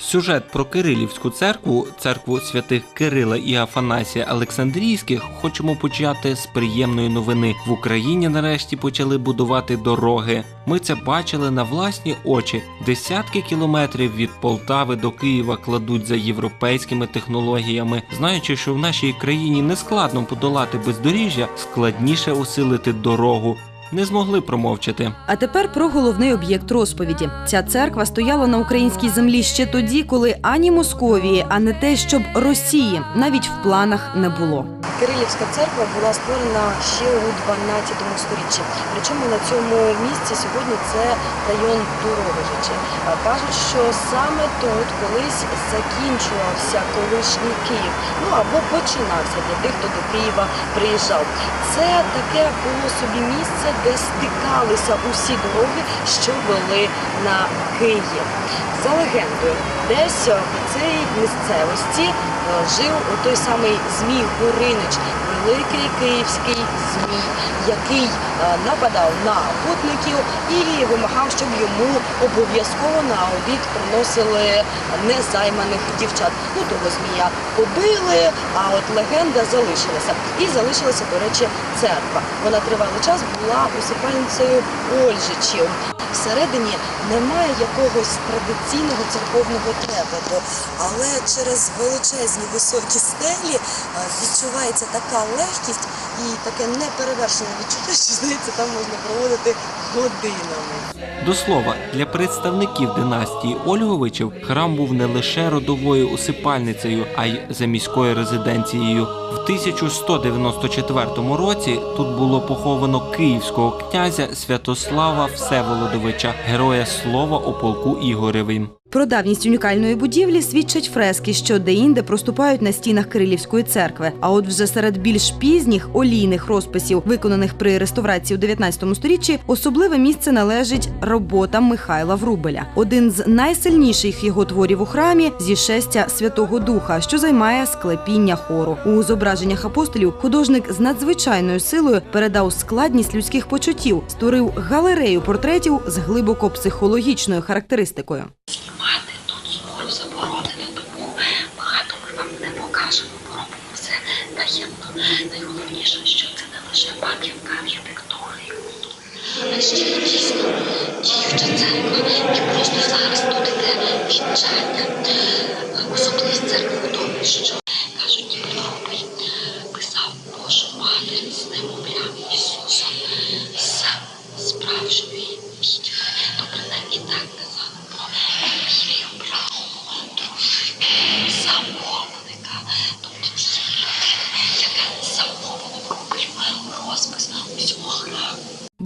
Сюжет про Кирилівську церкву, церкву святих Кирила і Афанасія Олександрійських, хочемо почати з приємної новини. В Україні нарешті почали будувати дороги. Ми це бачили на власні очі. Десятки кілометрів від Полтави до Києва кладуть за європейськими технологіями. Знаючи, що в нашій країні не складно подолати бездоріжжя, складніше усилити дорогу. Не змогли промовчати. А тепер про головний об'єкт розповіді. Ця церква стояла на українській землі ще тоді, коли ані Московії, а не те, щоб Росії навіть в планах не було. Кирилівська церква була створена ще у 12 сторіччі. Причому на цьому місці сьогодні це район Дороговичі. А Кажуть, що саме тут колись закінчувався колишній Київ, ну або починався для тих, хто до Києва приїжджав. Це таке було собі місце, де стикалися усі дороги, що вели на Київ. За легендою, десь в цій місцевості е, жив той самий Змій Гуринич, великий київський змій, який е, нападав на путників і вимагав, щоб йому обов'язково на обід приносили незайманих дівчат. Ну того змія побили, а от легенда залишилася. І залишилася, до речі, церква. Вона тривалий час була усипальницею Ольжичів. Всередині немає якогось традиційного церковного трепету, але через величезні високі стелі е, відчувається така легкість і таке неперевершене відчуття, що здається, там можна проводити годинами. До слова, для представників династії Ольговичів храм був не лише родовою усипальницею, а й заміською резиденцією. В 1194 році тут було поховано київського князя Святослава Всеволодовича, героя слова у полку Ігоревим. Про давність унікальної будівлі свідчать фрески, що деінде проступають на стінах Кирилівської церкви. А от вже серед більш пізніх олійних розписів, виконаних при реставрації у 19 сторіччі, особливе місце належить роботам Михайла Врубеля. Один з найсильніших його творів у храмі зішестя Святого Духа, що займає склепіння хору. У зображеннях апостолів художник з надзвичайною силою передав складність людських почуттів, створив галерею портретів з глибоко психологічною характеристикою. Бо робимо все таємно. Найголовніше, що це не лише пам'ятка архітектури і культури, а ще дійсно діюча церква. І просто зараз тут іде вінчання.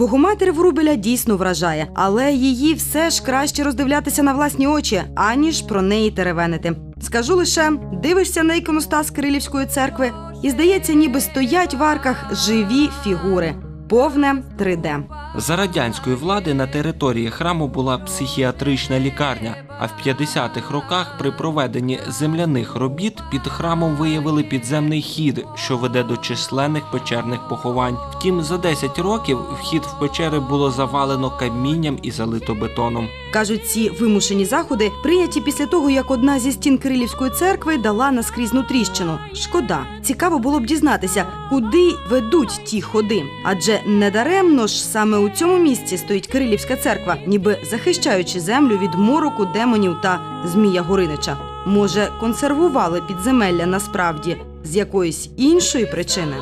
Храму. Богоматір Врубеля дійсно вражає, але її все ж краще роздивлятися на власні очі, аніж про неї теревенити. Скажу лише, дивишся на іконостас Кирилівської церкви, і здається, ніби стоять в арках живі фігури, повне 3D. За радянської влади на території храму була психіатрична лікарня. А в 50-х роках при проведенні земляних робіт під храмом виявили підземний хід, що веде до численних печерних поховань. Втім, за 10 років вхід в печери було завалено камінням і залито бетоном. Кажуть, ці вимушені заходи прийняті після того, як одна зі стін Кирилівської церкви дала наскрізну тріщину. Шкода, цікаво було б дізнатися, куди ведуть ті ходи. Адже недаремно ж саме у цьому місці стоїть Кирилівська церква, ніби захищаючи землю від мороку, демонів та Змія Горинича. Може, консервували підземелля насправді з якоїсь іншої причини.